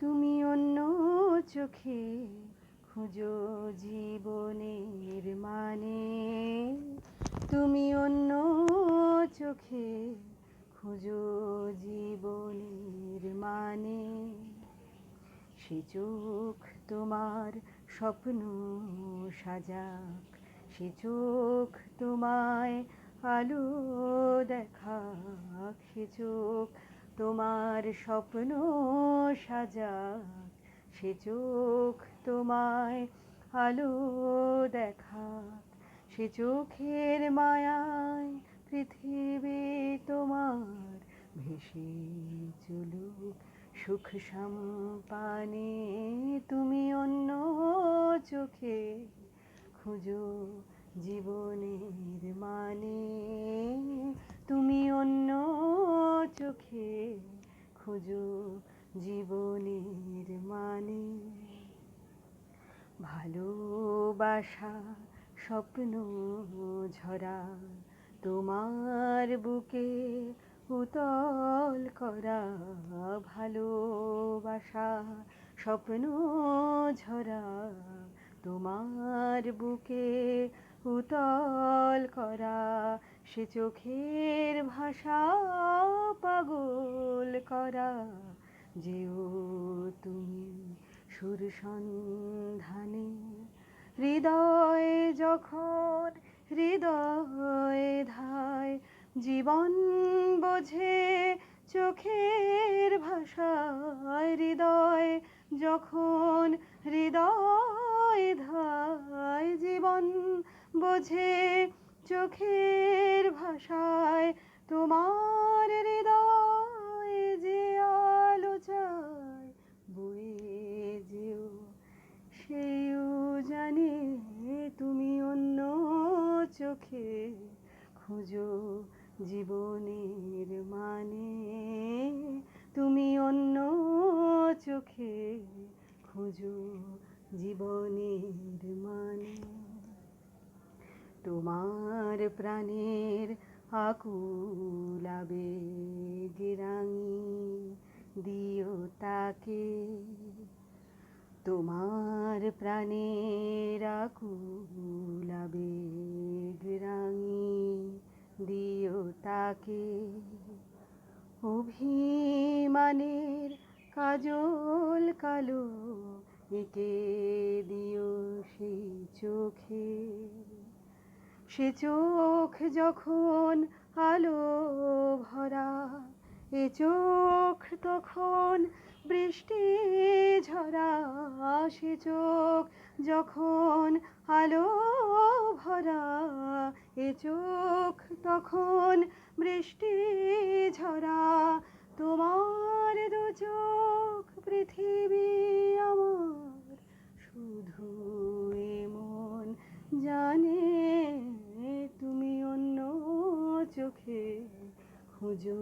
তুমি অন্য চোখে খুঁজো জীবনের মানে। তুমি অন্য চোখে খুঁজো জীবনের মানে। সে চোখ তোমার স্বপ্ন সাজাক, সে চোখ তোমায় আলো দেখাক, সে চোখ তোমার স্বপ্ন সাজাক, সে চোখ তোমায় আলো দেখাক, সে চোখের মায়ায় পৃথিবী তোমার ভেসে চলুক, সুখ সম্পানে তুমি অন্য চোখে খুঁজো জীবনের মানে তুমি অন্য চোখে খুঁজো জীবনের মানে। ভালোবাসা স্বপ্ন ঝরা, তোমার বুকে উতল করা। ভালোবাসা স্বপ্ন ঝরা, তোমার বুকে উতল করা। সে চোখের ভাষা পাগল করা। যেও তুমি সুর সন্ধানে, হৃদয় যখন হৃদয় ধায়, জীবন বোঝে চোখের ভাষায়, হৃদয় যখন হৃদয় ধায়, জীবন বোঝে চোখের ভাষায় তোমার হৃদয় যে আলো চায়, বয়ে যেও। সেও জানে তুমি অন্য চোখে, খুঁজো জীবনের মানে। তুমি অন্য চোখে, খুঁজো জীবনের মানে। তোমার প্রাণের আকুল আবেগেরাঙি দিও তাকে। তোমার প্রাণের আকুল আবেগেরাঙি দিও তাকে। অভিমানের কাজল কালো এঁকে দিও সেই চোখে। সে চোখ যখন আলো ভরা, এ চোখ তখন বৃষ্টি ঝরা, সে চোখ যখন আলো ভরা, এ চোখ তখন বৃষ্টি ঝরা। তোমার দু চোখ চোখে খোঁজো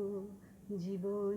জীবন